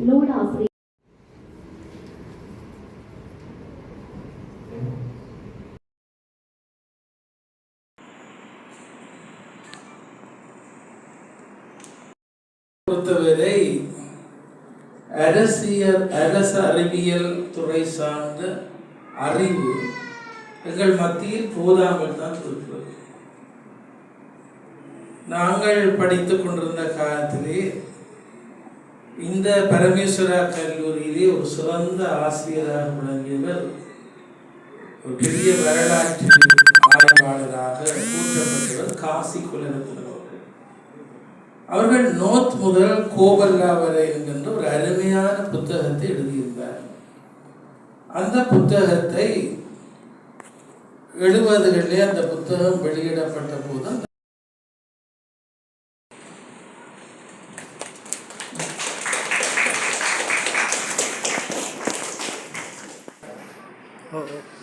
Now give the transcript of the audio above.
நூலாசிரியர் பொறுத்தவரை அரசியல் அரச அறிவியல் துறை சார்ந்த அறிவு எங்கள் மத்தியில் போதாமல் தான் இருக்கிறது. நாங்கள் படித்துக் கொண்டிருந்த காலத்திலே இந்த பரமேஸ்வரா கல்லூரியிலே ஒரு சிறந்த ஆசிரியராக விளங்கியவர் ஒரு பெரிய வரலாற்று ஆய்வாளராக கூட்டப்பட்டவர் காசி குலரத்னம் அவர்கள். நோத் முதல் கோபல்லா வரை என்கின்ற ஒரு அருமையான புத்தகத்தை எழுதியிருந்தார். அந்த புத்தகத்தை எழுபதுகளிலே அந்த புத்தகம் வெளியிடப்பட்ட போது 嗯嗯。